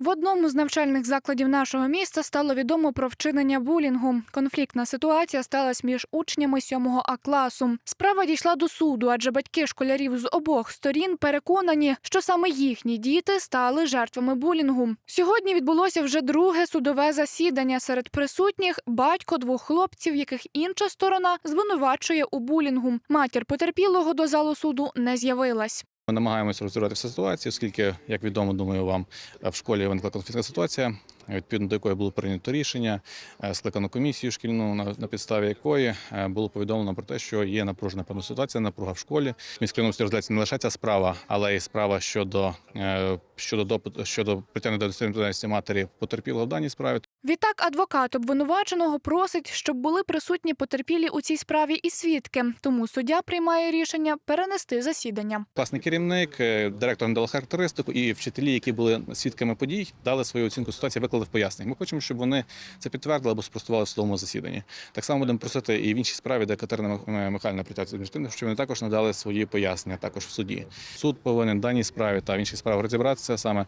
В одному з навчальних закладів нашого міста стало відомо про вчинення булінгу. Конфліктна ситуація сталася між учнями 7 А класу. Справа дійшла до суду, адже батьки школярів з обох сторін переконані, що саме їхні діти стали жертвами булінгу. Сьогодні відбулося вже друге судове засідання. Серед присутніх батько двох хлопців, яких інша сторона звинувачує у булінгу. Матір потерпілого до залу суду не з'явилась. Ми намагаємося розібратися в ситуації, оскільки, як відомо, думаю, вам в школі виникла конфліктна ситуація, відповідно до якої було прийнято рішення, е, скликано комісію шкільну, на, на підставі якої е, було повідомлено про те, що є напружена певна ситуація, напруга в школі. Міською розглядається не лише ця справа, але й справа щодо е, щодо допиту щодо притягнення до відповідальності матері потерпілого в даній справі. Відтак, адвокат обвинуваченого просить, щоб були присутні потерпілі у цій справі і свідки. Тому суддя приймає рішення перенести засідання. Класний керівник, директор надала характеристику, і вчителі, які були свідками подій, дали свою оцінку ситуації, виклали в пояснення. Ми хочемо, щоб вони це підтвердили або спростували в судовому засіданні. Так само будемо просити і в іншій справі, де Катерина Мих- Михайлівна притягується до адміністративних, щоб вони також надали свої пояснення також в суді. Суд повинен в даній справі та в інших справах розібратися саме.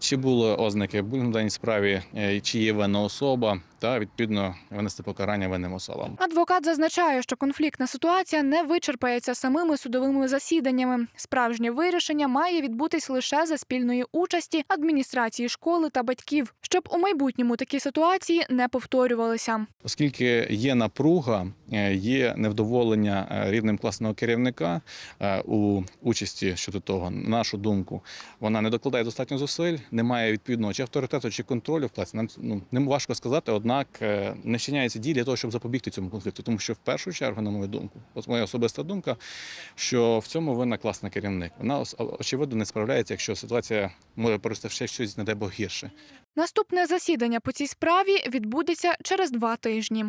Чи були ознаки в даній справі, е, чи є винна особа, та відповідно винести покарання винним особам. Адвокат зазначає, що конфліктна ситуація не вичерпається самими судовими засіданнями. Справжнє вирішення має відбутись лише за спільної участі адміністрації школи та батьків, щоб у майбутньому такі ситуації не повторювалися. Оскільки є напруга, е, є невдоволення е, рівнем класного керівника е, у участі щодо того, на нашу думку, вона не докладає достатньо зусиль, немає відповідного чи авторитету, чи контролю в класі. Нам ну не важко сказати, однак е, не вчиняється дії для того, щоб запобігти цьому конфлікту. Тому що в першу чергу, на мою думку, от моя особиста думка, що в цьому винна класна керівник. Вона очевидно не справляється, якщо ситуація може просто ще щось, не дай Бог гірше. Наступне засідання по цій справі відбудеться через два тижні.